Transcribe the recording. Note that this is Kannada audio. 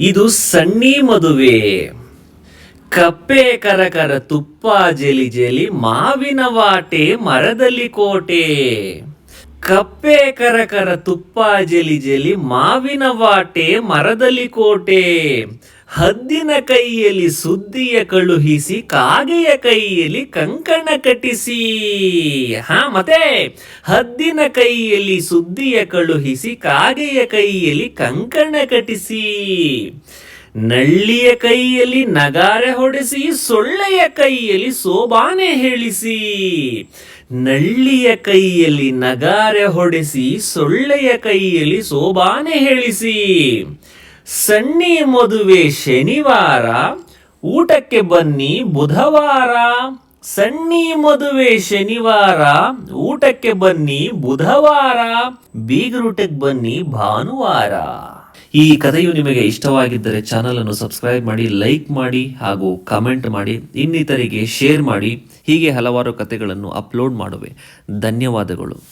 ಇದು ಸಣ್ಣಿ ಮದುವೆ. ಕಪ್ಪೆ ಕರಕರ ತುಪ್ಪ ಜಲಿ ಜಲಿ ಮಾವಿನ ವಾಟೆ ಮರದಲ್ಲಿ ಕೋಟೆ. ಕಪ್ಪೆ ಕರಕರ ತುಪ್ಪ ಜಲಿ ಜಲಿ ಮಾವಿನ ವಾಟೆ ಮರದಲ್ಲಿ ಕೋಟೆ. ಹದ್ದಿನ ಕೈಯಲ್ಲಿ ಸುದ್ದಿಯ ಕಳುಹಿಸಿ ಕಾಗೆಯ ಕೈಯಲ್ಲಿ ಕಂಕಣ ಕಟ್ಟಿಸಿ. ಹಾ, ಮತ್ತೆ ಹದ್ದಿನ ಕೈಯಲ್ಲಿ ಸುದ್ದಿಯ ಕಳುಹಿಸಿ ಕಾಗೆಯ ಕೈಯಲ್ಲಿ ಕಂಕಣ ಕಟ್ಟಿಸಿ. ನಳ್ಳಿಯ ಕೈಯಲ್ಲಿ ನಗಾರೆ ಹೊಡೆಸಿ, ಸೊಳ್ಳೆಯ ಕೈಯಲ್ಲಿ ಸೋಬಾನೆ ಹೇಳಿಸಿ. ನಳ್ಳಿಯ ಕೈಯಲ್ಲಿ ನಗಾರೆ ಹೊಡೆಸಿ, ಸೊಳ್ಳೆಯ ಕೈಯಲ್ಲಿ ಸೋಬಾನೆ ಹೇಳಿಸಿ. ಸಣ್ಣಿ ಮದುವೆ ಶನಿವಾರ, ಊಟಕ್ಕೆ ಬನ್ನಿ ಬುಧವಾರ. ಸಣ್ಣಿ ಮದುವೆ ಶನಿವಾರ, ಊಟಕ್ಕೆ ಬನ್ನಿ ಬುಧವಾರ. ಬೀಗರೂಟಕ್ಕೆ ಬನ್ನಿ ಭಾನುವಾರ. ಈ ಕಥೆಯು ನಿಮಗೆ ಇಷ್ಟವಾಗಿದ್ದರೆ ಚಾನಲ್ ಅನ್ನು ಸಬ್ಸ್ಕ್ರೈಬ್ ಮಾಡಿ ಲೈಕ್ ಮಾಡಿ ಹಾಗೂ ಕಮೆಂಟ್ ಮಾಡಿ, ಇನ್ನಿತರಿಗೆ ಶೇರ್ ಮಾಡಿ. ಹೀಗೆ ಹಲವಾರು ಕಥೆಗಳನ್ನು ಅಪ್ಲೋಡ್ ಮಾಡುವೆ. ಧನ್ಯವಾದಗಳು.